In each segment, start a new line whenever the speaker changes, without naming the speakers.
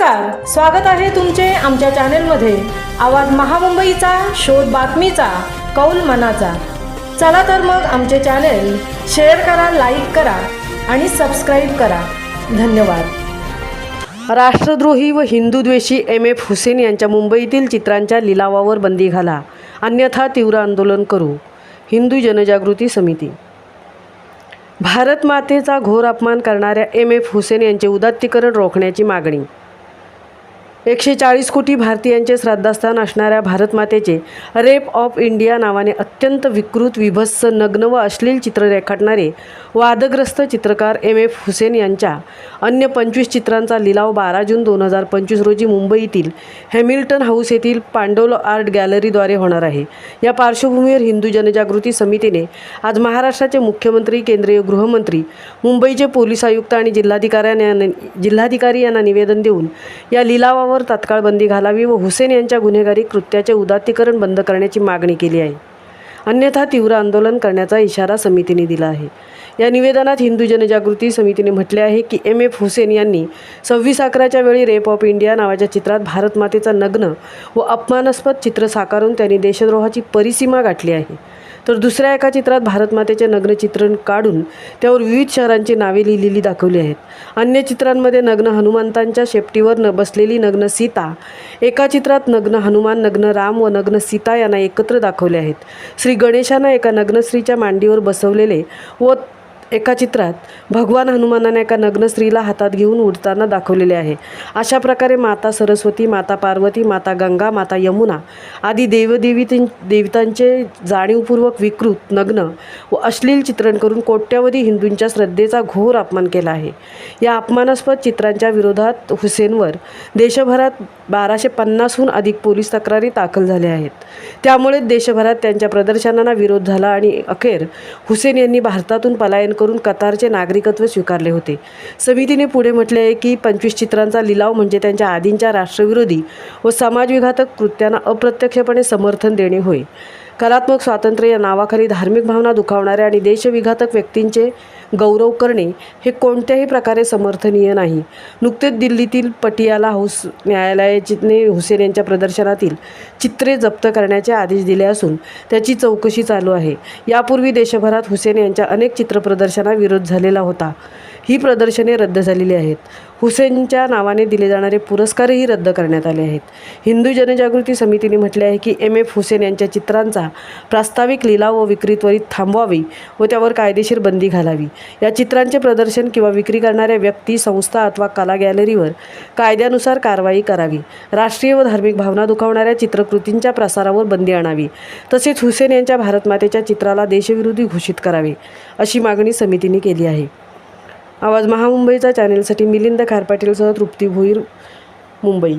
नमस्कार स्वागत आहे तुमचे आमच्या चॅनेलमध्ये. आवाज महामुंबईचा शोध बातमीचा कौल मनाचा. चला तर मग आमचे चॅनेल शेअर करा लाईक करा आणि सबस्क्राईब करा. धन्यवाद. राष्ट्रद्रोही व हिंदूद्वेषी एम एफ हुसेन यांच्या मुंबईतील चित्रांच्या लिलावावर बंदी घाला. अन्यथा तीव्र आंदोलन करू. हिंदू जनजागृती समिती. भारत मातेचा घोर अपमान करणाऱ्या एम एफ हुसेन यांचे उदात्तीकरण रोखण्याची मागणी. एकशे चाळीस कोटी भारतीयांचे श्राद्धास्थान असणाऱ्या भारतमातेचे रेप ऑफ इंडिया नावाने अत्यंत विकृत विभत्स नग्न व अश्लील चित्र रेखाटणारे वादग्रस्त चित्रकार एम एफ हुसेन यांच्या अन्य पंचवीस चित्रांचा लिलाव बारा जून दोन हजार पंचवीस रोजी मुंबईतील हॅमिल्टन हाऊस येथील पांडोल आर्ट गॅलरीद्वारे होणार आहे. या पार्श्वभूमीवर हिंदू जनजागृती समितीने आज महाराष्ट्राचे मुख्यमंत्री केंद्रीय गृहमंत्री मुंबईचे पोलीस आयुक्त आणि जिल्हाधिकाऱ्यांना जिल्हाधिकारी यांना निवेदन देऊन या लिलावावर तात्काळ बंदी घालावी व हुसेन यांच्या गुन्हेगारी कृत्याचे उदात्तीकरण बंद करण्याची मागणी केली आहे. अन्यथा तीव्र आंदोलन करण्याचा इशारा समितीने दिला आहे. या निवेदनात हिंदू जनजागृती समितीने म्हटले आहे की एम एफ हुसेन यांनी सव्वीस अकराच्या वेळी रेप ऑफ इंडिया नावाच्या चित्रात भारतमातेचा नग्न व अपमानास्पद चित्र साकारून त्यांनी देशद्रोहाची परिसीमा गाठली आहे. तर दुसऱ्या एका चित्रात भारतमातेचे नग्न चित्रण काढून त्यावर विविध शहरांची नावे लिहिलेली दाखवली आहेत. अन्य चित्रांमध्ये नग्न हनुमंतांच्या शेपटीवर न बसलेली नग्न सीता एका चित्रात नग्न हनुमान नग्न राम व नग्न सीता यांना एकत्र दाखवले आहेत. श्री गणेशांना एका नग्न स्त्रीच्या मांडीवर बसवलेले व एका चित्रात भगवान हनुमानाने एका नग्न स्त्रीला हातात घेऊन उडताना दाखवलेले आहे. अशा प्रकारे माता सरस्वती माता पार्वती माता गंगा माता यमुना आदी देवदेवी देवतांचे जाणीवपूर्वक विकृत नग्न व अश्लील चित्रण करून कोट्यावधी हिंदूंच्या श्रद्धेचा घोर अपमान केला आहे. या अपमानास्पद चित्रांच्या विरोधात हुसेनवर देशभरात बाराशे पन्नासहून अधिक पोलीस तक्रारी दाखल झाल्या आहेत. त्यामुळे देशभरात त्यांच्या प्रदर्शनांना विरोध झाला आणि अखेर हुसेन यांनी भारतातून पलायन करून कतारचे नागरिकत्व स्वीकारले होते. समितीने पुढे म्हटले आहे की पंचवीस चित्रांचा लिलाव म्हणजे त्यांच्या आधींच्या राष्ट्रविरोधी व समाजविघातक कृत्यांना अप्रत्यक्षपणे समर्थन देणे होय. कलात्मक स्वातंत्र्य या नावाखाली धार्मिक भावना दुखावणाऱ्या आणि देशविघातक व्यक्तींचे गौरव करणे हे कोणत्याही प्रकारे समर्थनीय नाही. नुकतेच दिल्लीतील पटियाला हाऊस न्यायालयाने हुसेन यांच्या प्रदर्शनातील चित्रे जप्त करण्याचे आदेश दिले असून त्याची चौकशी चालू आहे. यापूर्वी देशभरात हुसेन यांच्या अनेक चित्रप्रदर्शना विरोध झालेला होता. ही प्रदर्शने रद्द झालेली आहेत. हुसेनच्या नावाने दिले जाणारे पुरस्कारही रद्द करण्यात आले आहेत. हिंदू जनजागृती समितीने म्हटले आहे की एम. एफ. हुसेन यांच्या चित्रांचा प्रास्ताविक लिलाव व विक्री त्वरित थांबवावी व त्यावर कायदेशीर बंदी घालावी. या चित्रांचे प्रदर्शन किंवा विक्री करणाऱ्या व्यक्ती संस्था अथवा कला गॅलरीवर कायद्यानुसार कारवाई करावी. राष्ट्रीय व धार्मिक भावना दुखावणाऱ्या चित्रकृतींच्या प्रसारावर बंदी आणावी. तसेच हुसेन यांच्या भारतमातेच्या चित्राला देशविरोधी घोषित करावे अशी मागणी समितीने केली आहे. आवाज महामुंबईचा चॅनेलसाठी मिलिंद खारपाटीलसह तृप्ती भोईर मुंबई.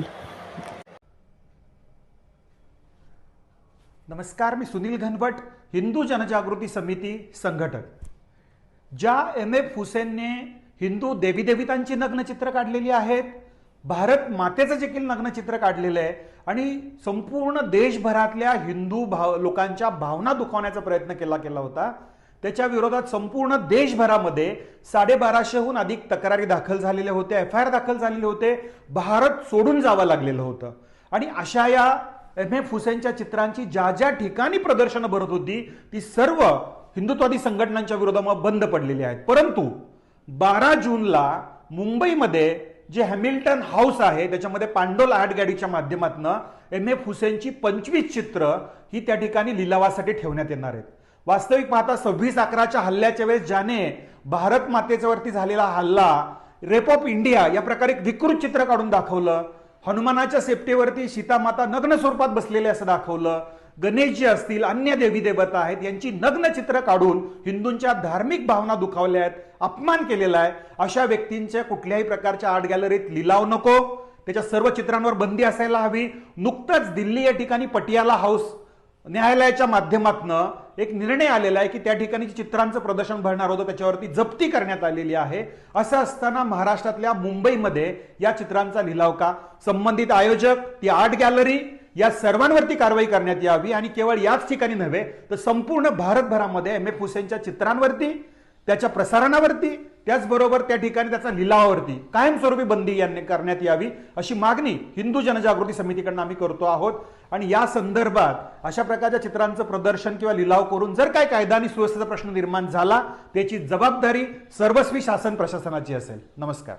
नमस्कार मी सुनील घनवट हिंदू जनजागृती समिती संघटक. ज्या एम एफ हुसेनने हिंदू देवीदेवितांची नग्नचित्र काढलेली आहेत भारत मातेचं देखील नग्नचित्र काढलेलं आहे आणि संपूर्ण देशभरातल्या हिंदू भाव लोकांच्या भावना दुखावण्याचा प्रयत्न केला गेला होता त्याच्या विरोधात संपूर्ण देशभरामध्ये साडेबाराशेहून अधिक तक्रारी दाखल झालेल्या होत्या एफ आय आर दाखल झालेले होते भारत सोडून जावं लागलेलं होतं. आणि अशा या एम एफ हुसेनच्या चित्रांची ज्या ज्या ठिकाणी प्रदर्शनं भरत होती ती सर्व हिंदुत्वादी संघटनांच्या विरोधामध्ये बंद पडलेली आहेत. परंतु बारा जूनला मुंबईमध्ये जे हॅमिल्टन हाऊस आहे त्याच्यामध्ये पांडोल आर्ट गॅलरीच्या माध्यमातून एम एफ हुसेनची पंचवीस चित्र ही त्या ठिकाणी लिलावासाठी ठेवण्यात येणार आहेत. वास्तविक पाहता सव्वीस अकराच्या हल्ल्याच्या वेळेस ज्याने भारत मातेच्यावरती झालेला हल्ला रेप ऑफ इंडिया या प्रकारे एक विकृत चित्र काढून दाखवलं. हनुमानाच्या सेफ्टीवरती सीतामाता नग्न स्वरूपात बसलेले असं दाखवलं. गणेश जी असतील अन्य देवी देवता आहेत यांची नग्न चित्र काढून हिंदूंच्या धार्मिक भावना दुखावल्या आहेत अपमान केलेला आहे. अशा व्यक्तींच्या कुठल्याही प्रकारच्या आर्ट गॅलरीत लिलाव नको. त्याच्या सर्व चित्रांवर बंदी असायला हवी. नुकतंच दिल्ली या ठिकाणी पटियाला हाऊस न्यायालयाच्या माध्यमातून एक निर्णय आलेला आहे की त्या ठिकाणी चित्रांचं प्रदर्शन भरणार होतं त्याच्यावरती जप्ती करण्यात आलेली आहे. असं असताना महाराष्ट्रातल्या मुंबईमध्ये या चित्रांचा लिलाव का? संबंधित आयोजक ती आर्ट गॅलरी या सर्वांवरती कारवाई करण्यात यावी आणि केवळ याच ठिकाणी नव्हे तर संपूर्ण भारतभरामध्ये एम एफ हुसेनच्या चित्रांवरती त्याच्या प्रसारणावरती त्याचबरोबर त्या ठिकाणी त्याचा लिलावावरती कायमस्वरूपी बंदी यांनी करण्यात यावी अशी मागणी हिंदू जनजागृती समितीकडनं आम्ही करतो आहोत. आणि या संदर्भात अशा प्रकारच्या चित्रांचं प्रदर्शन किंवा लिलाव करून जर काय कायदा आणि सुव्यवस्थेचा प्रश्न निर्माण झाला त्याची जबाबदारी सर्वस्वी शासन प्रशासनाची असेल. नमस्कार.